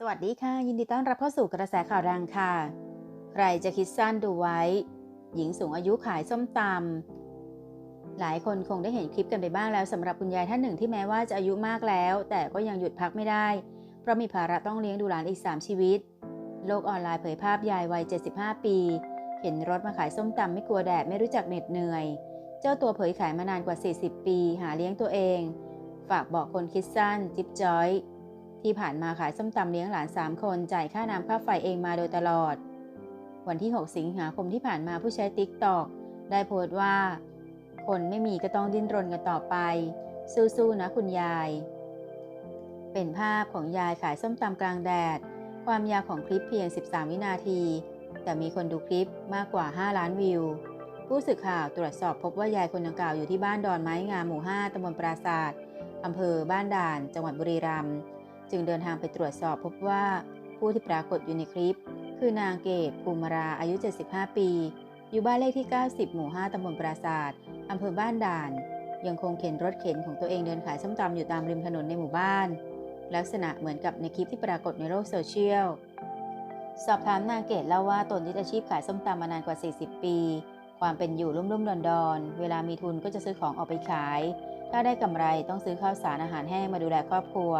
สวัสดีค่ะ ยินดีต้อนรับเข้าสู่กระแสข่าวดังค่ะ ใครจะคิดสั้นดูไว้ หญิงสูงอายุขายส้มตำหลายคนคงได้เห็นคลิปกันไปบ้างแล้วสำหรับคุณยายท่านหนึ่งที่แม้ว่าจะอายุมากแล้ว แต่ก็ยังหยุดพักไม่ได้ เพราะมีภาระต้องเลี้ยงดูหลานอีก 3 ชีวิต โลกออนไลน์เผยภาพยายวัย 75 ปี เห็นรถมาขายส้มตำไม่กลัวแดดไม่รู้จักเหน็ดเหนื่อย เจ้าตัวเผยขายมานานกว่า 40 ปี หาเลี้ยงตัวเอง ฝากบอกคนคิดสั้นจิ๊บจอย ที่ผ่านมาขายส้มตำเลี้ยงหลาน 3 คนจ่ายค่าน้ำค่าไฟเองมาโดยตลอด วันที่ 6 สิงหาคมที่ผ่านมาผู้ใช้ติ๊กตอกได้โพสต์ว่า คนไม่มีก็ต้องดิ้นรนกันต่อไป สู้ๆนะคุณยาย เป็นภาพของยายขายส้มตำกลางแดด ความยาวของคลิปเพียง 13 วินาที แต่มีคนดูคลิปมากกว่า 5 ล้านวิว ผู้สื่อข่าวตรวจสอบพบว่ายายคนดังกล่าวอยู่ที่บ้านดอนไม้งามหมู่ 5ตำบลปราศาสตร์อำเภอบ้านด่าน จังหวัดบุรีรัมย์ จึงเดินทางไปตรวจสอบพบว่าผู้ที่ปรากฏอยู่ในคลิป คือนางเกตภูมิราอายุ 75 ปี อยู่บ้านเลขที่ 90 หมู่ 5 ตำบลปราศาสตร์อำเภอบ้านด่าน ยังคงเข็นรถเข็นของตัวเองเดินขายส้มตำอยู่ตามริมถนนในหมู่บ้าน ลักษณะเหมือนกับในคลิปที่ปรากฏในโลกโซเชียล สอบถามนางเกตเล่าว่าตนยึดอาชีพขายส้มตำมานานกว่า 40 ปี ความเป็นอยู่รุ่มๆดอนๆ เวลามีทุนก็จะซื้อของออกไปขาย ถ้าได้กำไรต้องซื้อข้าวสารอาหารแห้งมาดูแลครอบครัว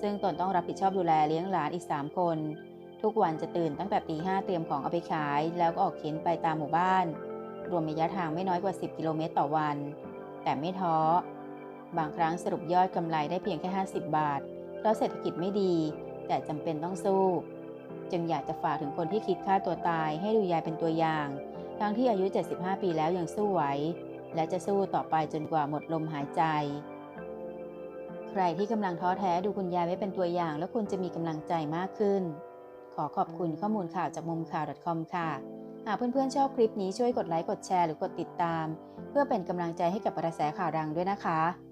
ซึ่งตนต้องรับผิดชอบดูแลเลี้ยงหลานอีก 3 คน ทุกวันจะตื่นตั้งแต่ตีห้าเตรียมของเอาไปขาย แล้วก็ออกเข็นไปตามหมู่บ้าน รวมระยะทางไม่น้อยกว่า 10 กิโลเมตรต่อวัน แต่ไม่ท้อ บางครั้งสรุปยอดกำไรได้เพียงแค่ 50 บาท เพราะเศรษฐกิจไม่ดี แต่จำเป็นต้องสู้ จึงอยากจะฝากถึงคนที่คิดฆ่าตัวตายให้ดูยายเป็นตัวอย่าง ทั้งที่อายุ 75 ปีแล้วยังสู้ไหวและจะสู้ต่อไปจนกว่าหมดลมหายใจ รที่กำลังท้อแท้ดูคุณยายไว้เป็นตัวอย่าง แล้วคุณจะมีกำลังใจมากขึ้น ขอขอบคุณข้อมูลข่าวจากมุมข่าว .com ค่ะ หากเพื่อนๆชอบคลิปนี้ช่วยกดไลค์กดแชร์หรือกดติดตาม เพื่อเป็นกำลังใจให้กับกระแสข่าวดังด้วยนะคะ